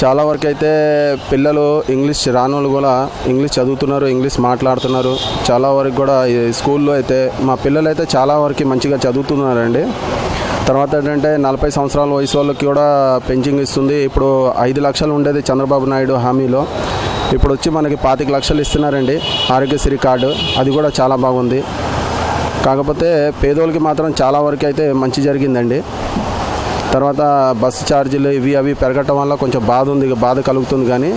చాలా వరకు అయితే పిల్లలు ఇంగ్లీష్ రానోళ్ళు కూడా ఇంగ్లీష్ చదువుతున్నారు ఇంగ్లీష్ మాట్లాడుతున్నారు. చాలా వరకు కూడా స్కూల్లో అయితే మా పిల్లలు అయితే చాలా వరకు మంచిగా చదువుతున్నారండి. తర్వాత ఏంటంటే నలభై సంవత్సరాల వయసు వాళ్ళకి కూడా పెంచింగ్ ఇస్తుంది. ఇప్పుడు ఐదు లక్షలు ఉండేది చంద్రబాబు నాయుడు హామీలో. ఇప్పుడు వచ్చి మనకి పాతిక లక్షలు ఇస్తున్నారండి ఆరోగ్యశ్రీ కార్డు. అది కూడా చాలా బాగుంది. కాకపోతే పేదోళ్ళకి మాత్రం చాలా వరకు అయితే మంచి జరిగిందండి. తర్వాత బస్సు ఛార్జీలు ఇవి అవి పెరగటం వల్ల కొంచెం బాధ ఉంది బాధ కలుగుతుంది కానీ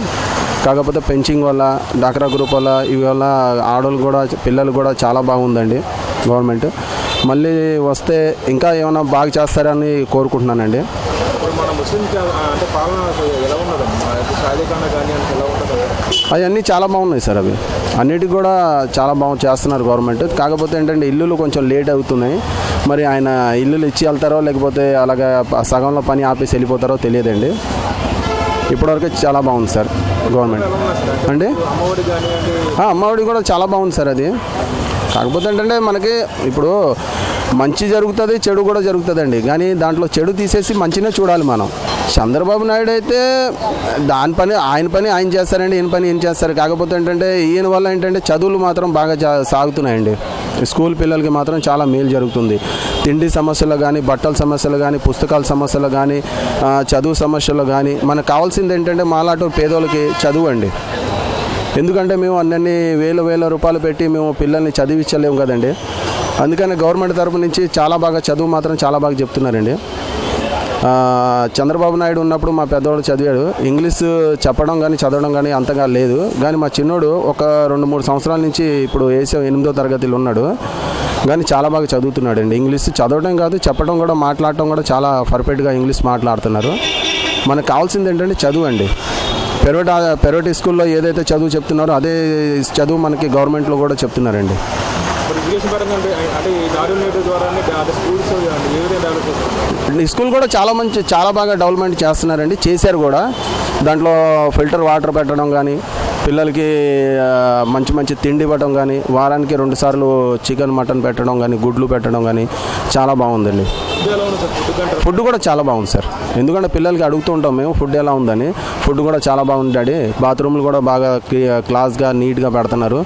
కాకపోతే పెంచింగ్ వల్ల డాక్రా గ్రూప్ వల్ల ఇవి వల్ల ఆడవాళ్ళు కూడా పిల్లలు కూడా చాలా బాగుందండి గవర్నమెంట్. మళ్ళీ వస్తే ఇంకా ఏమైనా బాగా చేస్తారని కోరుకుంటున్నానండి. అంటే పాలన ఎలా కానీ ఎలా అవన్నీ చాలా బాగున్నాయి సార్ అవి. అన్నిటికి కూడా చాలా బాగా చేస్తున్నారు గవర్నమెంట్. కాకపోతే ఏంటంటే ఇల్లులు కొంచెం లేట్ అవుతున్నాయి. మరి ఆయన ఇల్లులు ఇచ్చి వెళ్తారో లేకపోతే అలాగా సగంలో పని ఆపేసి వెళ్ళిపోతారో తెలియదండి. ఇప్పటివరకు చాలా బాగుంది సార్ గవర్నమెంట్. అంటే ఆ, అమ్మఒడి కూడా చాలా బాగుంది సార్ అది. కాకపోతే ఏంటంటే మనకి ఇప్పుడు మంచి జరుగుతుంది చెడు కూడా జరుగుతుందండి. కానీ దాంట్లో చెడు తీసేసి మంచినే చూడాలి మనం. చంద్రబాబు నాయుడు అయితే దాని పని ఆయన పని ఆయన చేస్తారండి ఈయన పని ఏం చేస్తారు. కాకపోతే ఏంటంటే ఈయన వల్ల ఏంటంటే చదువులు మాత్రం బాగా సాగుతున్నాయండి. స్కూల్ పిల్లలకి మాత్రం చాలా మేలు జరుగుతుంది. తిండి సమస్యలు కానీ బట్టల సమస్యలు కానీ పుస్తకాల సమస్యలు కానీ చదువు సమస్యలు కానీ మనకు కావాల్సింది ఏంటంటే మాలాంటి పేదోళ్ళకి చదువు అండి ఎందుకంటే మేము అన్నీ వేల వేల రూపాయలు పెట్టి మేము పిల్లల్ని చదివించలేము కదండి. అందుకని గవర్నమెంట్ తరపు నుంచి చాలా బాగా చదువు మాత్రం చాలా బాగా చెప్తున్నారండి. చంద్రబాబు నాయుడు ఉన్నప్పుడు మా పెద్దవాడు చదివాడు. ఇంగ్లీష్ చెప్పడం కానీ చదవడం కానీ అంతగా లేదు. కానీ మా చిన్నోడు ఒక రెండు మూడు సంవత్సరాల నుంచి ఇప్పుడు వేసే ఎనిమిదో తరగతిలో ఉన్నాడు. కానీ చాలా బాగా చదువుతున్నాడు అండి ఇంగ్లీష్ చదవడం కాదు చెప్పడం కూడా మాట్లాడటం కూడా చాలా పర్ఫెక్ట్గా ఇంగ్లీష్ మాట్లాడుతున్నారు. మనకు కావాల్సింది ఏంటంటే చదువు అండి. పెరవట్ పెరవట్ స్కూల్లో ఏదైతే చదువు చెప్తున్నారో అదే చదువు మనకి గవర్నమెంట్లో కూడా చెప్తున్నారండి. స్కూల్ కూడా చాలా మంచి చాలా బాగా డెవలప్మెంట్ చేస్తున్నారండి. చేశారు కూడా. దాంట్లో ఫిల్టర్ వాటర్ పెట్టడం కానీ పిల్లలకి మంచి మంచి తిండి ఇవ్వడం కానీ వారానికి రెండు సార్లు చికెన్ మటన్ పెట్టడం కానీ గుడ్లు పెట్టడం కానీ చాలా బాగుందండి. ఫుడ్ కూడా చాలా బాగుంది సార్. ఎందుకంటే పిల్లలకి అడుగుతూ ఉంటాం మేము ఫుడ్ ఎలా ఉందని. ఫుడ్ కూడా చాలా బాగుంది డాడీ. బాత్రూమ్లు కూడా బాగా క్లాస్గా నీట్గా పెడుతున్నారు.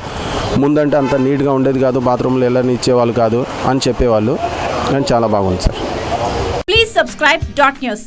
ముందంటే అంత నీట్గా ఉండేది కాదు బాత్రూమ్లు వెళ్ళని ఇచ్చేవాళ్ళు కాదు అని చెప్పేవాళ్ళు. కానీ చాలా బాగుంది sir. Please subscribe dot news